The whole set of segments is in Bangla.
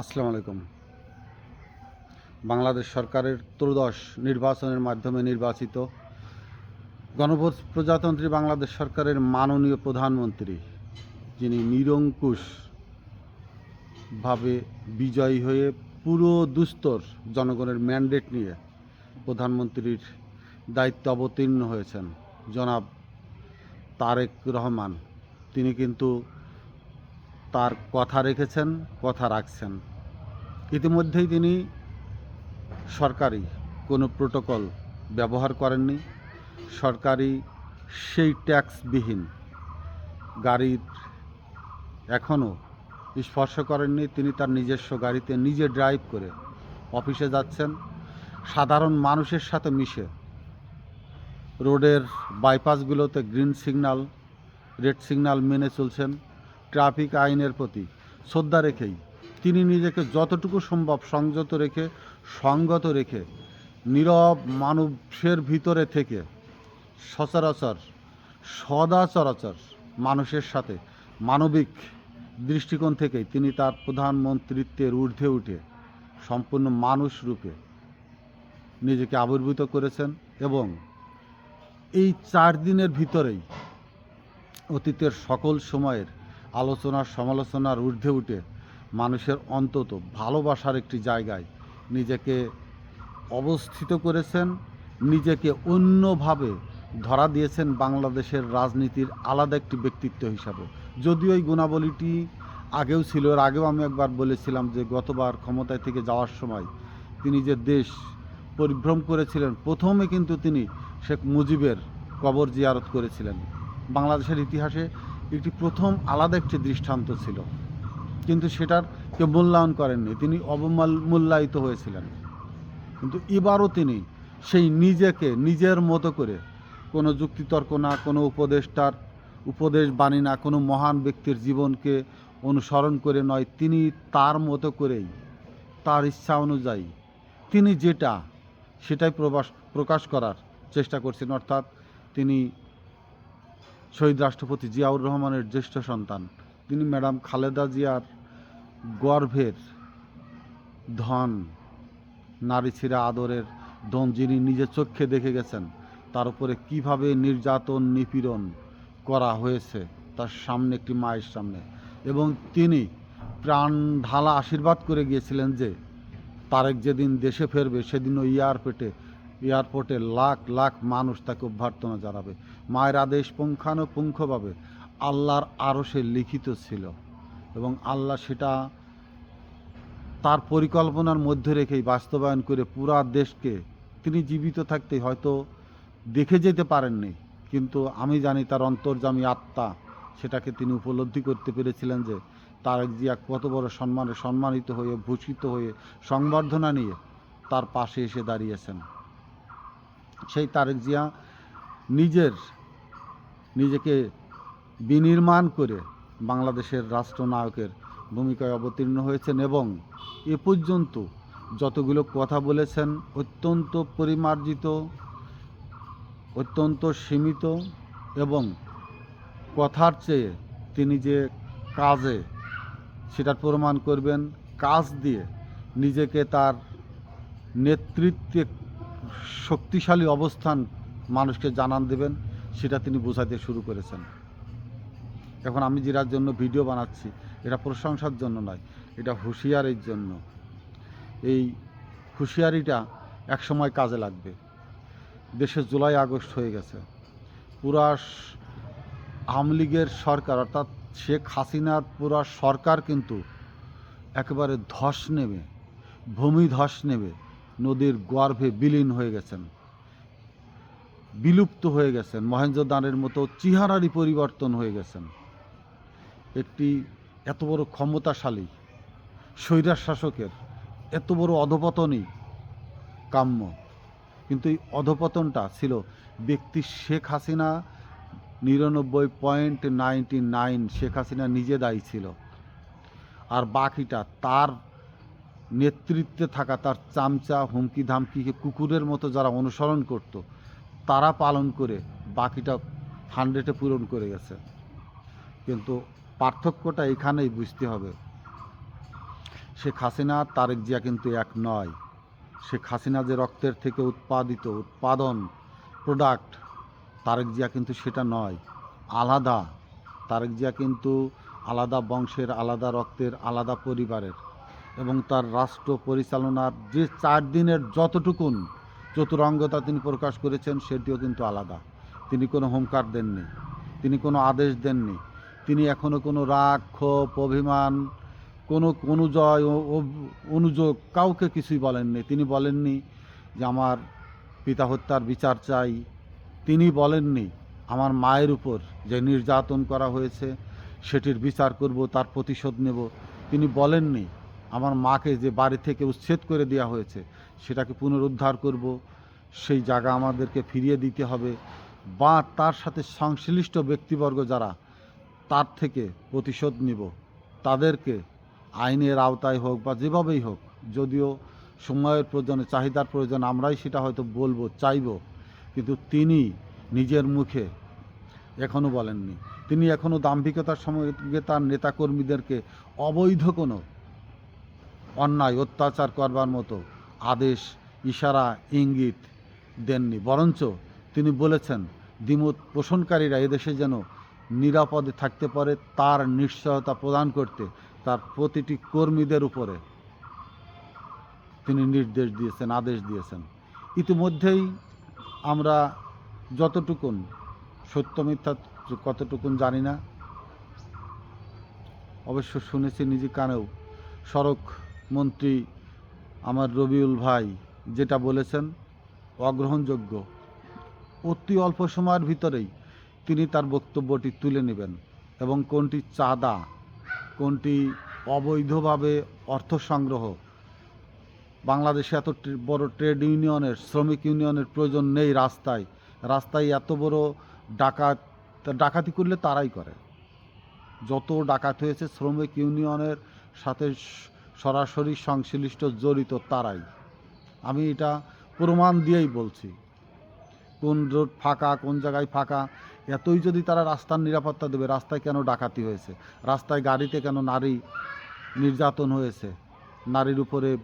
আসসালামু আলাইকুম। বাংলাদেশ সরকারের ত্রয়োদশ নির্বাচনের মাধ্যমে নির্বাচিত গণপ্রজাতন্ত্রী বাংলাদেশ সরকারের মাননীয় প্রধানমন্ত্রী, যিনি নিরঙ্কুশ ভাবে বিজয়ী হয়ে পুরো দুস্তর জনগণের ম্যান্ডেট নিয়ে প্রধানমন্ত্রীর দায়িত্ব অবতীর্ণ হয়েছেন জনাব তারেক রহমান। তিনি কিন্তু তার কথা রেখেছেন, কথা রাখছেন। ইতিমধ্যেই তিনি সরকারি কোনো প্রোটোকল ব্যবহার করেননি। সরকারি সেই ট্যাক্সবিহীন গাড়ির এখনও স্পর্শ করেননি। তিনি তার নিজস্ব গাড়িতে নিজে ড্রাইভ করে অফিসে যাচ্ছেন। সাধারণ মানুষের সাথে মিশে রোডের বাইপাসগুলোতে গ্রিন সিগন্যাল, রেড সিগন্যাল মেনে চলছেন। ট্রাফিক আইনের প্রতি শ্রদ্ধা রেখেই তিনি নিজেকে যতটুকু সম্ভব সংযত রেখে, সঙ্গত রেখে, নীরব মানুষের ভিতরে থেকে সচরাচর সদাচরাচর মানুষের সাথে মানবিক দৃষ্টিকোণ থেকেই তিনি তার প্রধানমন্ত্রিত্বের ঊর্ধ্বে উঠে সম্পূর্ণ মানুষ রূপে নিজেকে আবির্ভূত করেছেন এবং এই চার দিনের ভিতরেই অতীতের সকল সময়ের আলোচনার সমালোচনার ঊর্ধ্বে উঠে মানুষের অন্তত ভালোবাসার একটি জায়গায় নিজেকে অবস্থিত করেছেন, নিজেকে অন্যভাবে ধরা দিয়েছেন বাংলাদেশের রাজনীতির আলাদা একটি ব্যক্তিত্ব হিসাবে। যদিও এই গুণাবলীটি আগেও ছিল, এর আগেও আমি একবার বলেছিলাম যে গতবার ক্ষমতায় থেকে যাওয়ার সময় তিনি যে দেশ পরিভ্রম করেছিলেন, প্রথমে কিন্তু তিনি শেখ মুজিবের কবর জিয়ারত করেছিলেন। বাংলাদেশের ইতিহাসে একটি প্রথম আলাদা একটি দৃষ্টান্ত ছিল। কিন্তু সেটার কেউ মূল্যায়ন করেননি। তিনি অবমাল মূল্যায়িত হয়েছিলেন। কিন্তু এবারও তিনি সেই নিজেকে, নিজের মতো করে কোনো যুক্তিতর্ক না, কোনো উপদেষ্টার উপদেশ বাণী না, কোনো মহান ব্যক্তির জীবনকে অনুসরণ করে নয়, তিনি তার মতো করেই, তার ইচ্ছা অনুযায়ী তিনি যেটা, সেটাই প্রবাস, প্রকাশ করার চেষ্টা করছেন। অর্থাৎ তিনি শহীদ রাষ্ট্রপতি জিয়াউর রহমানের জ্যেষ্ঠ সন্তান। তিনি ম্যাডাম খালেদা জিয়ার গর্ভের ধন, নারী ছিঁড়া আদরের ধন যিনি নিজে চোখে দেখে গেছেন, তার উপরে কীভাবে নির্যাতন, নিপীড়ন করা হয়েছে, তার সামনে একটি মায়ের সামনে। এবং তিনি প্রাণ ঢালা আশীর্বাদ করে গিয়েছিলেন যে, তারেক যেদিন দেশে ফেরবে সেদিন ওই এয়ারপোর্টে এয়ারপোর্টে লাখ লাখ মানুষ তাকে অভ্যর্থনা জানাবে। মায়ের আদেশ পুঙ্খানুপুঙ্খভাবে আল্লাহর আরও সে লিখিত ছিল এবং আল্লাহ সেটা তার পরিকল্পনার মধ্যে রেখেই বাস্তবায়ন করে পুরা দেশকে তিনি জীবিত থাকতে হয়তো দেখে যেতে পারেননি। কিন্তু আমি জানি তার অন্তর্জামী আত্মা সেটাকে তিনি উপলব্ধি করতে পেরেছিলেন যে তারেক জিয়া কত বড় সম্মানে, সম্মানিত হয়ে, ভূষিত হয়ে, সংবর্ধনা নিয়ে তার পাশে এসে দাঁড়িয়েছেন। সেই তারেক জিয়া নিজের, নিজেকে বিনির্মাণ করে বাংলাদেশের রাষ্ট্রনায়কের ভূমিকায় অবতীর্ণ হয়েছেন এবং এ পর্যন্ত যতগুলো কথা বলেছেন অত্যন্ত পরিমার্জিত, অত্যন্ত সীমিত এবং কথার চেয়ে তিনি যে কাজে সেটার প্রমাণ করবেন, কাজ দিয়ে নিজেকে তার নেতৃত্বে শক্তিশালী অবস্থান মানুষকে জানান দেবেন, সেটা তিনি বোঝাতে শুরু করেছেন। এখন আমি যেটার জন্য ভিডিও বানাচ্ছি, এটা প্রশংসার জন্য নয়, এটা হুঁশিয়ারির জন্য। এই হুঁশিয়ারিটা একসময় কাজে লাগবে। দেশে জুলাই, আগস্ট হয়ে গেছে। পুরা আওয়ামী লীগের সরকার, অর্থাৎ শেখ হাসিনার পুরা সরকার কিন্তু একেবারে ধস নেবে ভূমি ধস নেবে নদীর গর্ভে বিলীন হয়ে গেছেন। বিলুপ্ত হয়ে গেছেন। মহেন্দ্রদানের মতো চেহারারই পরিবর্তন হয়ে গেছেন। একটি এত বড় ক্ষমতাশালী স্বৈরার শাসকের এত বড় অধপতনই কাম্য। কিন্তু এই অধপতনটা ছিল ব্যক্তি শেখ হাসিনা, নিরানব্বই point ninety nine Sheikh Hasina নিজে দায়ী ছিল। আর বাকিটা তার নেতৃত্বে থাকা তার চামচা হুমকি ধামকিকে কুকুরের মতো যারা অনুসরণ করত তারা পালন করে বাকিটা হান্ড্রেডে পূরণ করে গেছে। কিন্তু পার্থক্যটা এখানেই বুঝতে হবে। শেখ হাসিনা, তারেক জিয়া কিন্তু এক নয়। শেখ হাসিনা যে রক্তের থেকে উৎপাদিত উৎপাদন প্রোডাক্ট তারেক জিয়া কিন্তু সেটা নয়, আলাদা। তারেক জিয়া কিন্তু আলাদা বংশের, আলাদা রক্তের, আলাদা পরিবারের এবং তার রাষ্ট্র পরিচালনার যে চার দিনের যতটুকুন চতুরঙ্গতা তিনি প্রকাশ করেছেন, সেটিও কিন্তু আলাদা। তিনি কোনো হোমকার দেননি, তিনি কোনো আদেশ দেননি। তিনি এখনও কোনো রাগ, ক্ষোভ, অভিমান, কোনো অনুজয়, ও- ও- অনুযোগ কাউকে কিছুই বলেননি। তিনি বলেননি যে, আমার পিতা হত্যার বিচার চাই। তিনি বলেননি, আমার মায়ের উপর যে নির্যাতন করা হয়েছে, সেটির বিচার করব, তার প্রতিশোধ নেব। তিনি বলেননি, আমার মাকে যে বাড়ি থেকে উচ্ছেদ করে দেওয়া হয়েছে সেটাকে পুনরুদ্ধার করব, সেই জায়গা আমাদেরকে ফিরিয়ে দিতে হবে, বা তার সাথে সংশ্লিষ্ট ব্যক্তিবর্গ যারা, তার থেকে প্রতিশোধ নিব। তাদেরকে আইনের আওতায় হোক বা যেভাবেই হোক, যদিও সময়ের প্রয়োজনে, চাহিদার প্রয়োজন, আমরাই সেটা হয়তো বলব, চাইব, কিন্তু তিনি নিজের মুখে এখনও বলেননি। তিনি এখনও দাম্ভিকতার সঙ্গে তার নেতাকর্মীদেরকে অবৈধ কোনো অন্যায়, অত্যাচার করবার মতো আদেশ, ইশারা, ইঙ্গিত দেননি। বরঞ্চ তিনি বলেছেন, দ্বিমত পোষণকারীরা এদেশে যেন নিরাপদে থাকতে পারে, তার নিশ্চয়তা প্রদান করতে তার প্রতিটি কর্মীদের উপরে তিনি নির্দেশ দিয়েছেন, আদেশ দিয়েছেন। ইতিমধ্যেই আমরা যতটুকুন সত্য মিথ্যা কতটুকুন জানি না, অবশ্য শুনেছি নিজে কানেও সড়ক মন্ত্রী আমার রবিউল ভাই যেটা বলেছেন, অগ্রহণযোগ্য। অতি অল্প সময়ের ভিতরেই তিনি তার বক্তব্যটি তুলে নেবেন এবং কোনটি চাঁদা, কোনটি অবৈধভাবে অর্থ সংগ্রহ। বাংলাদেশে এত বড় ট্রেড ইউনিয়নের, শ্রমিক ইউনিয়নের প্রয়োজন নেই রাস্তায়। রাস্তায় এত বড় ডাকাত, ডাকাতি করলে তারাই করে। যত ডাকাত হয়েছে শ্রমিক ইউনিয়নের সাথে সরাসরি সংশ্লিষ্ট জড়িত তারাই। আমি এটা প্রমাণ দিয়েই বলছি। কোন রোড ফাঁকা, কোন জায়গায় ফাঁকা, এতই যদি তারা রাস্তার নিরাপত্তা দেবে, রাস্তায় কেন ডাকাতি হয়েছে? রাস্তায় গাড়িতে কেন নারী নির্যাতন হয়েছে? নারীর উপরে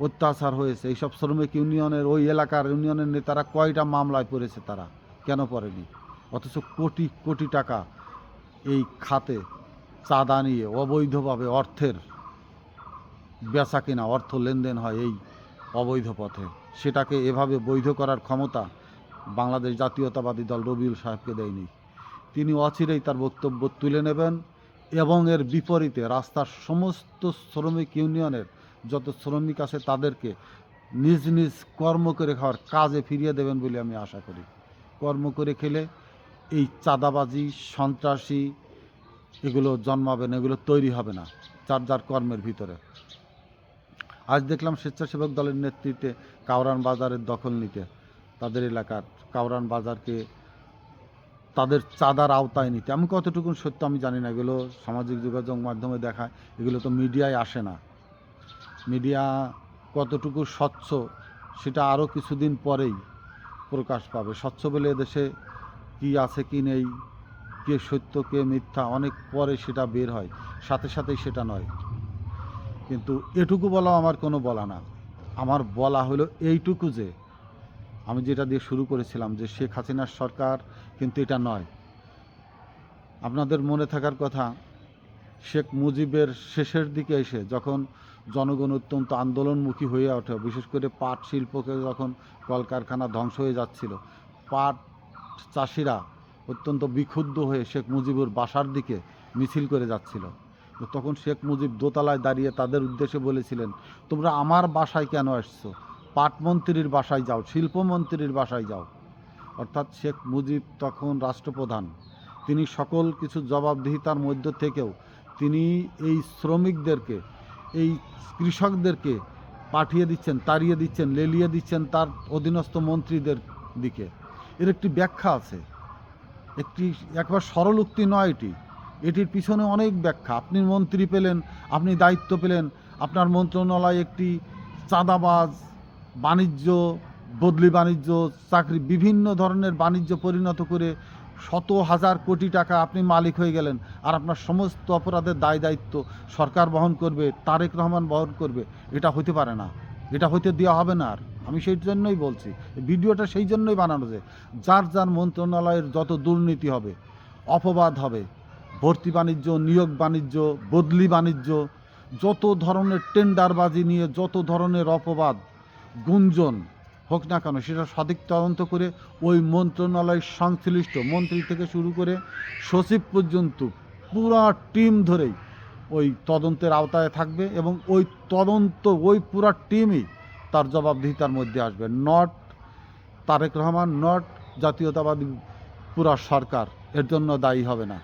অত্যাচার হয়েছে? এইসব শ্রমিক ইউনিয়নের, ওই এলাকার ইউনিয়নের নেতারা কয়টা মামলায় পড়েছে তারা? কেন পড়েনি? অথচ কোটি কোটি টাকা এই খাতে চাঁদা নিয়ে অবৈধভাবে অর্থের বেচা কিনা, অর্থ লেনদেন হয় এই অবৈধ পথে। সেটাকে এভাবে বৈধ করার ক্ষমতা বাংলাদেশ জাতীয়তাবাদী দল রবিউল সাহেবকে দেয়নি। তিনি অচিরেই তার বক্তব্য তুলে নেবেন এবং এর বিপরীতে রাস্তার সমস্ত শ্রমিক ইউনিয়নের যত শ্রমিক আছে তাদেরকে নিজ নিজ কর্ম করে খাওয়ার কাজে ফিরিয়ে দেবেন বলে আমি আশা করি। কর্ম করে খেলে এই চাঁদাবাজি, সন্ত্রাসী এগুলো জন্মাবে না, এগুলো তৈরি হবে না, যার যার কর্মের ভিতরে। আজ দেখলাম স্বেচ্ছাসেবক দলের নেতৃত্বে কাউরান বাজারের দখল নিতে। তাদের এলাকার কাউরান বাজারকে তাদের চাঁদার আওতায় নিতে। আমি কতটুকু সত্য আমি জানি না, এগুলো সামাজিক যোগাযোগ মাধ্যমে দেখায়, এগুলো তো মিডিয়ায় আসে না। মিডিয়া কতটুকু স্বচ্ছ, সেটা আরও কিছুদিন পরেই প্রকাশ পাবে। স্বচ্ছ বলে এদেশে কি আছে, কি নেই, কে সত্য, কে মিথ্যা, অনেক পরে সেটা বের হয়। সাথে সাথেই সেটা নয়। কিন্তু এটুকু বলা আমার কোনো বলা না। আমার বলা হলো এইটুকু যে, আমি যেটা দিয়ে শুরু করেছিলাম যে শেখ হাসিনার সরকার কিন্তু এটা নয়। আপনাদের মনে থাকার কথা, শেখ মুজিবের শেষের দিকে এসে যখন জনগণ অত্যন্ত আন্দোলনমুখী হয়ে ওঠে, বিশেষ করে পাট শিল্পকে যখন কলকারখানা ধ্বংস হয়ে যাচ্ছিল, পাট চাষিরা অত্যন্ত বিক্ষুব্ধ হয়ে শেখ মুজিবুর বাসার দিকে মিছিল করে যাচ্ছিল। তখন শেখ মুজিব দোতলায় দাঁড়িয়ে তাদের উদ্দেশ্যে বলেছিলেন, তোমরা আমার বাসায় কেন আসছো? পাটমন্ত্রীর বাসায় যাও, শিল্পমন্ত্রীর বাসায় যাও। অর্থাৎ শেখ মুজিব তখন রাষ্ট্রপ্রধান। তিনি সকল কিছু জবাবদিহিতার মধ্য থেকেও তিনি এই শ্রমিকদেরকে, এই কৃষকদেরকে পাঠিয়ে দিচ্ছেন, তাড়িয়ে দিচ্ছেন, লেলিয়ে দিচ্ছেন তার অধীনস্থ মন্ত্রীদের দিকে। এর একটি ব্যাখ্যা আছে। একটি একবার সরল উক্তি নয় এটি। এটির পিছনে অনেক ব্যাখ্যা। আপনি মন্ত্রী পেলেন, আপনি দায়িত্ব পেলেন, আপনার মন্ত্রণালয় একটি চাঁদাবাজ, বাণিজ্য, বদলি বাণিজ্য, চাকরি, বিভিন্ন ধরনের বাণিজ্য পরিণত করে শত হাজার কোটি টাকা আপনি মালিক হয়ে গেলেন আর আপনার সমস্ত অপরাধের দায় দায়িত্ব সরকার বহন করবে, তারেক রহমান বহন করবে। এটা হতে পারে না। এটা হতে দেওয়া হবে না আর। আমি সেই জন্যই বলছি ভিডিওটা সেই জন্যই বানানো যে, যার যার মন্ত্রণালয়ের যত দুর্নীতি হবে, অপবাদ হবে ভর্তি বাণিজ্য, নিয়োগ বাণিজ্য, বদলি বাণিজ্য, যত ধরনের টেন্ডারবাজি নিয়ে যত ধরনের অপবাদ, গুঞ্জন হোক না কেন, সেটা সঠিক তদন্ত করে ওই মন্ত্রণালয় সংশ্লিষ্ট মন্ত্রী থেকে শুরু করে সচিব পর্যন্ত পুরা টিম ধরেই ওই তদন্তের আওতায় থাকবে এবং ওই তদন্ত, ওই পুরা টিমই তার জবাবদিহিতার মধ্যে আসবে। নট তারেক রহমান, নট জাতীয়তাবাদী পুরা সরকার, এর জন্য দায়ী হবে না।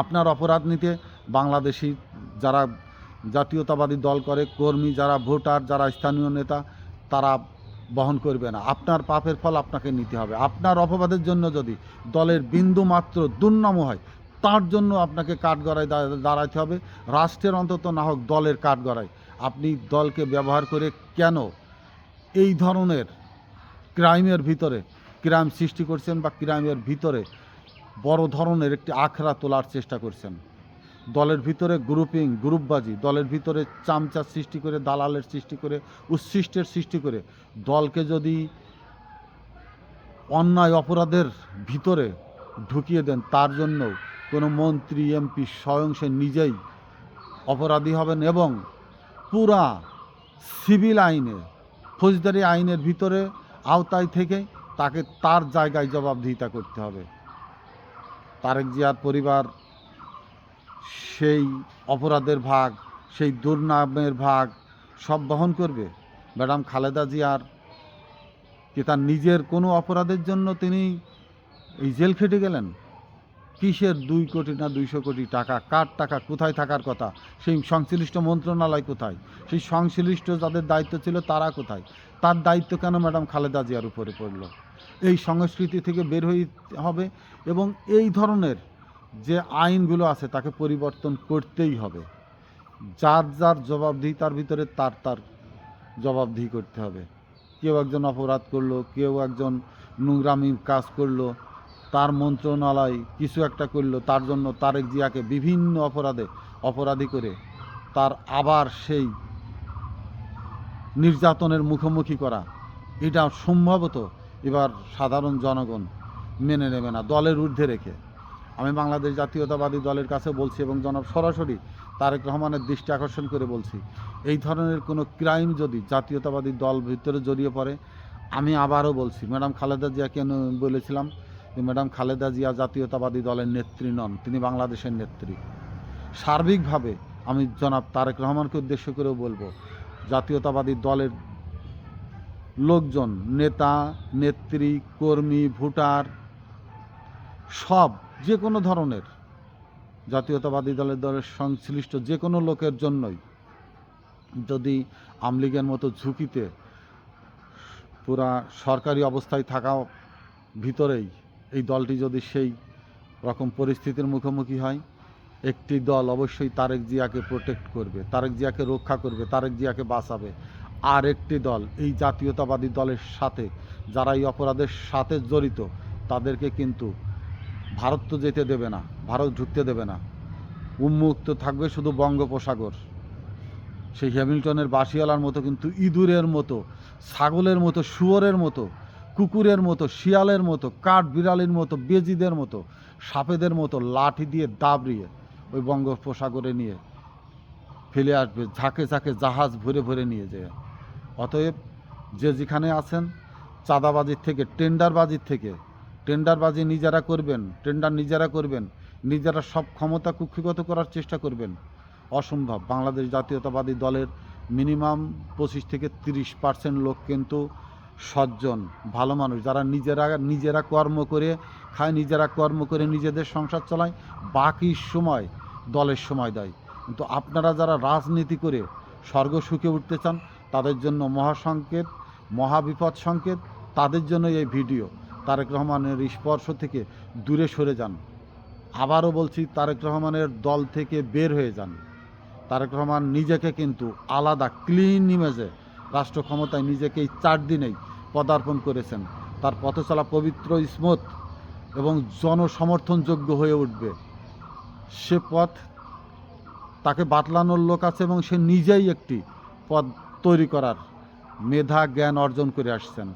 আপনার অপরাধ নিতে বাংলাদেশি যারা জাতীয়তাবাদী দল করে, কর্মী যারা, ভোটার যারা, স্থানীয় নেতা, তারা বহন করবে না। আপনার পাপের ফল আপনাকে নিতে হবে। আপনার অপবাদের জন্য যদি দলের বিন্দু মাত্র দুর্নাম হয়, তার জন্য আপনাকে কাঠগড়ায় দাঁড়াতে হবে। রাষ্ট্রের অন্তত না হোক, দলের কাঠগড়ায়। আপনি দলকে ব্যবহার করে কেন এই ধরনের ক্রাইমের ভিতরে, ক্রাইম সৃষ্টি করছেন বা ক্রাইমের ভিতরে বড় ধরনের একটি আখড়া তোলার চেষ্টা করছেন। দলের ভিতরে গ্রুপিং গ্রুপবাজি দলের ভিতরে চামচার সৃষ্টি করে, দালালের সৃষ্টি করে, উচ্ছিষ্টের সৃষ্টি করে, দলকে যদি অন্যায় অপরাধের ভিতরে ঢুকিয়ে দেন, তার জন্য কোনো মন্ত্রী, এমপি স্বয়ং সে নিজেই অপরাধী হবেন এবং পুরা সিভিল আইনে, ফৌজদারি আইনের ভিতরে আওতায় থেকে তাকে তার জায়গায় জবাবদিহিতা করতে হবে। তারেক জিয়ার পরিবার, সেই অপরাধের ভাগ, সেই দুর্নামের ভাগ সব বহন করবে? ম্যাডাম খালেদা জিয়ার কি তার নিজের কোনো অপরাধের জন্য তিনি এই জেল খেটে গেলেন? কিসের দুই কোটি না দুইশো কোটি টাকা? কার টাকা? কোথায় থাকার কথা? সেই সংশ্লিষ্ট মন্ত্রণালয় কোথায়? সেই সংশ্লিষ্ট যাদের দায়িত্ব ছিল তারা কোথায়? তার দায়িত্ব কেন ম্যাডাম খালেদা জিয়ার উপরে পড়ল? এই সংস্কৃতি থেকে বের হয়ে হবে এবং এই ধরনের যে আইনগুলো আছে তাকে পরিবর্তন করতেই হবে। যার যার জবাবদিহিতার ভিতরে তার তার জবাবদিহি করতে হবে। কেউ একজন অপরাধ করল, কেউ একজন নোংরামির কাজ করল, তার মন্ত্রণালয় কিছু একটা করল, তার জন্য তারেক জিয়াকে বিভিন্ন অপরাধে অপরাধী করে তার আবার সেই নির্যাতনের মুখোমুখি করা। এটা সম্ভবত এবার সাধারণ জনগণ মেনে নেবে না, দলের ঊর্ধ্বে রেখে। আমি বাংলাদেশ জাতীয়তাবাদী দলের কাছে বলছি এবং জনাব সরাসরি তারেক রহমানের দৃষ্টি আকর্ষণ করে বলছি, এই ধরনের কোনো ক্রাইম যদি জাতীয়তাবাদী দল ভিতরে জড়িয়ে পড়ে, আমি আবারও বলছি, ম্যাডাম খালেদা জিয়া কেন বলেছিলাম যে, ম্যাডাম খালেদা জিয়া জাতীয়তাবাদী দলের নেত্রী নন, তিনি বাংলাদেশের নেত্রী। সার্বিকভাবে আমি জনাব তারেক রহমানকে উদ্দেশ্য করেও বলব, জাতীয়তাবাদী দলের লোকজন, নেতা, নেত্রী, কর্মী, ভোটার, সব যে কোনো ধরনের জাতীয়তাবাদী দলের দলের সংশ্লিষ্ট যে কোনো লোকের জন্যই যদি আমলিগের মতো ঝুঁকিতে পুরা সরকারি অবস্থায় থাকা ভিতরেই এই দলটি যদি সেই রকম পরিস্থিতির মুখোমুখি হয়, একটি দল অবশ্যই তারেক জিয়াকে প্রোটেক্ট করবে, তারেক জিয়াকে রক্ষা করবে, তারেক জিয়াকে বাঁচাবে। আর একটি দল, এই জাতীয়তাবাদী দলের সাথে, যারা এই অপরাধের সাথে জড়িত, তাদেরকে কিন্তু ভারত তো যেতে দেবে না, ভারত ঢুকতে দেবে না। উন্মুক্ত থাকবে শুধু বঙ্গোপসাগর। সেই হ্যামিল্টনের বাসিওয়ালার মতো কিন্তু ইঁদুরের মতো, ছাগলের মতো, শুয়োরের মতো, কুকুরের মতো, শিয়ালের মতো, কাঠ বিড়ালের মতো, বেজিদের মতো, সাপেদের মতো লাঠি দিয়ে দাবড়িয়ে ওই বঙ্গোপসাগরে নিয়ে ফেলে আসবে, ঝাঁকে ঝাঁকে জাহাজ ভরে ভরে নিয়ে যায়। অতএব যে যেখানে আছেন, চাঁদাবাজির থেকে, টেন্ডারবাজির থেকে, টেন্ডারবাজি নিজেরা করবেন, টেন্ডার নিজেরা করবেন, নিজেরা সব ক্ষমতা কুক্ষিগত করার চেষ্টা করবেন। অসম্ভব। বাংলাদেশ জাতীয়তাবাদী দলের মিনিমাম পঁচিশ থেকে তিরিশ পার্সেন্ট লোক কিন্তু সজ্জন, ভালো মানুষ। যারা নিজেরা নিজেরা কর্ম করে খায়, নিজেরা কর্ম করে নিজেদের সংসার চালায়, বাকি সময় দলের সময় দেয়। কিন্তু আপনারা যারা রাজনীতি করে স্বর্গ সুখে উঠতে চান তাদের জন্য মহাসংকেত, মহাবিপদ সংকেত, তাদের জন্য এই ভিডিও। তারেক রহমানের স্পর্শ থেকে দূরে সরে যান। আবারও বলছি, তারেক রহমানের দল থেকে বের হয়ে যান। তারেক রহমান নিজেকে কিন্তু আলাদা ক্লিন ইমেজে রাষ্ট্র ক্ষমতায় নিজেকে এই চার দিনেই পদার্পণ করেছেন। তার পথ চলা পবিত্র, স্মুথ এবং জনসমর্থনযোগ্য হয়ে উঠবে। সে পথ তাকে বাতলানোর লোক আছে এবং সে নিজেই একটি পদ তৈরি করার মেধা, জ্ঞান অর্জন করে আসছেন।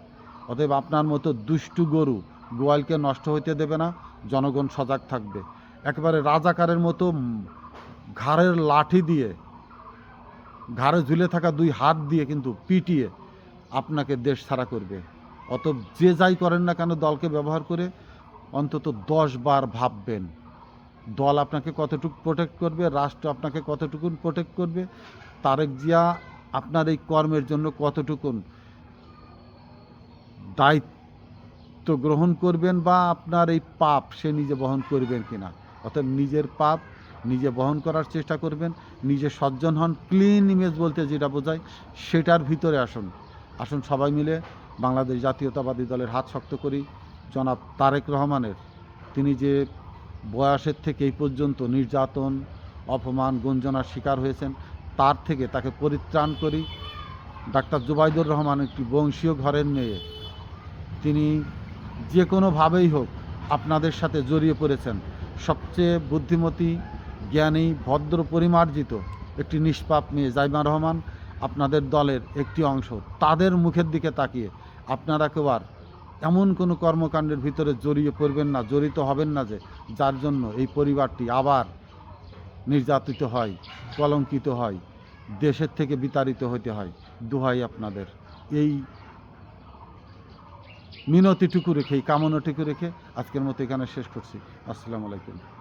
অতএব আপনার মতো দুষ্টু গরু গোয়ালকে নষ্ট হইতে দেবে না, জনগণ সজাগ থাকবে। একেবারে রাজাকারের মতো ঘাড়ের লাঠি দিয়ে, ঘাড়ে ঝুলে থাকা দুই হাত দিয়ে কিন্তু পিটিয়ে আপনাকে দেশ ছাড়া করবে। অত যে যাই করেন না কেন দলকে ব্যবহার করে অন্তত দশ বার ভাববেন, দল আপনাকে কতটুকু প্রোটেক্ট করবে, রাষ্ট্র আপনাকে কতটুকু প্রোটেক্ট করবে? তারেক জিয়া আপনার এই কর্মের জন্য কতটুকুন দায়িত্ব গ্রহণ করবেন বা আপনার এই পাপ সে নিজে বহন করবেন কিনা? অর্থাৎ নিজের পাপ নিজে বহন করার চেষ্টা করবেন, নিজে সজ্জন হন ক্লিন ইমেজ বলতে যেটা বোঝায় সেটার ভিতরে আসুন। আসুন সবাই মিলে বাংলাদেশ জাতীয়তাবাদী দলের হাত শক্ত করি। জনাব তারেক রহমানের, তিনি যে বয়সের থেকে এই পর্যন্ত নির্যাতন, অপমান, গঞ্জনার শিকার হয়েছেন তার থেকে তাকে পরিত্রাণ করি। ডাক্তার জুবাইদুর রহমান একটি বংশীয় ঘরের মেয়ে। তিনি যে কোনোভাবেই হোক আপনাদের সাথে জড়িয়ে পড়েছেন। সবচেয়ে বুদ্ধিমতী, জ্ঞানী, ভদ্র, পরিমার্জিত একটি নিষ্পাপ মেয়ে জাইমা রহমান আপনাদের দলের একটি অংশ। তাদের মুখের দিকে তাকিয়ে আপনারা কেউ আর এমন কোনো কর্মকাণ্ডের ভিতরে জড়িয়ে পড়বেন না, জড়িত হবেন না যে, যার জন্য এই পরিবারটি আবার নির্যাতিত হয়, কলঙ্কিত হয়, দেশের থেকে বিতাড়িত হতে হয়। দোহাই আপনাদের। এই মিনতিটুকু রেখে, এই কামনাটুকু রেখে আজকের মতো এখানে শেষ করছি। আসসালামু আলাইকুম।